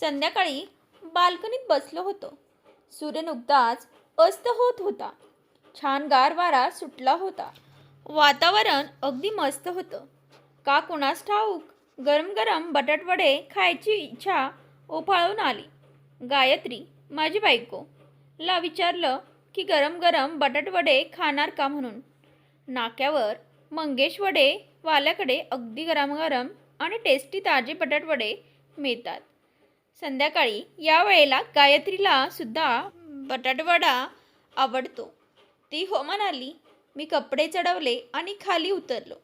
संध्याकाळी बाल्कनीत बसलो होतो. सूर्य नुकताच अस्त होत होता. छान गार वारा सुटला होता. वातावरण अगदी मस्त होतं. का कुणास ठाऊक गरम गरम बटाटवडे खायची इच्छा ओफाळून आली. गायत्री माझी बायको ला विचारलं की गरम गरम बटाटवडे खाणार का म्हणून? नाक्यावर मंगेश वडे वाल्याकडे अगदी गरम गरम आणि टेस्टी ताजे बटाटवडे मिळतात. संध्याकाळी या वेळेला गायत्रीला सुद्धा बटाटवडा आवडतो. ती हो म्हणाली मी कपडे चढवले आणि खाली उतरलो.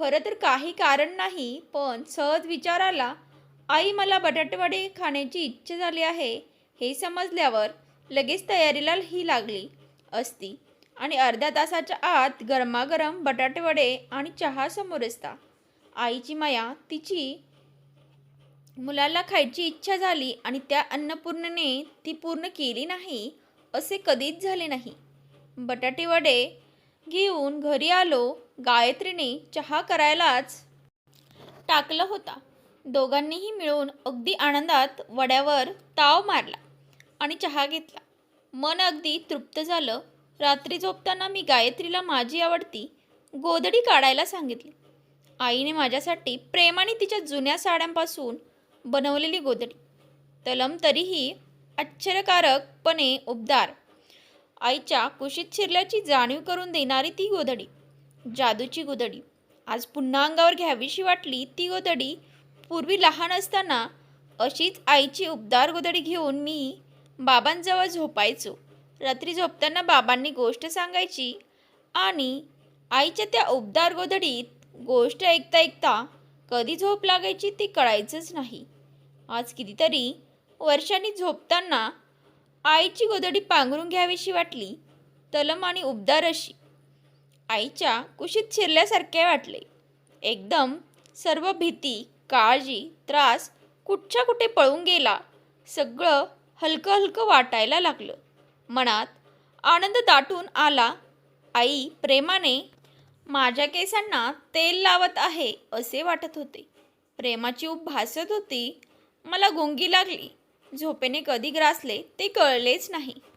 खरं तर काही कारण नाही पण सहज विचार आला आई मला बटाटवडे खाण्याची इच्छा झाली आहे. हे समजल्यावर लगेच तयारीला ही लागली असती आणि अर्ध्या तासाच्या आत गरमागरम बटाटेवडे आणि चहा समोर असता. आईची माया तिची मुलाला खायची इच्छा झाली आणि त्या अन्नपूर्णेने ती पूर्ण केली नाही असे कधीच झाले नाही. बटाटे वडे घेऊन घरी आलो गायत्रीने चहा करायलाच टाकलं होता. दोघांनीही मिळून अगदी आनंदात वड्यावर ताव मारला आणि चहा घेतला. मन अगदी तृप्त झालं. रात्री झोपताना मी गायत्रीला माझी आवडती गोदडी काढायला सांगितली. आईने माझ्यासाठी प्रेमाने तिच्या जुन्या साड्यांपासून बनवलेली गोदडी तलम तरीही आश्चर्यकारकपणे उबदार. आईच्या कुशीत शिरल्याची जाणीव करून देणारी ती गोधडी. जादूची गोधडी. आज पुन्हा अंगावर घ्यावीशी वाटली ती गोधडी. पूर्वी लहान असताना अशीच आईची उबदार गोधडी घेऊन मी बाबांजवळ झोपायचो. रात्री झोपताना बाबांनी गोष्ट सांगायची आणि आईच्या त्या उबदार गोधडीत गोष्ट ऐकता ऐकता कधी झोप लागायची ती कळायचंच नाही. आज कितीतरी वर्षांनी झोपताना आईची गोदडी पांघरून घ्यावीशी वाटली तलम आणि उबदार अशी. आईच्या कुशीत शिरल्यासारखे वाटले. एकदम सर्व भीती काळजी त्रास कुठच्या कुठे पळून गेला सगळं हलकं हलकं वाटायला लागलं. मनात आनंद दाटून आला आई प्रेमाने माझ्या केसांना तेल लावत आहे असे वाटत होते. प्रेमाची ऊब भासत होती मला गुंगी लागली. झोपेने कधी ग्रासले ते कळलेच नाही.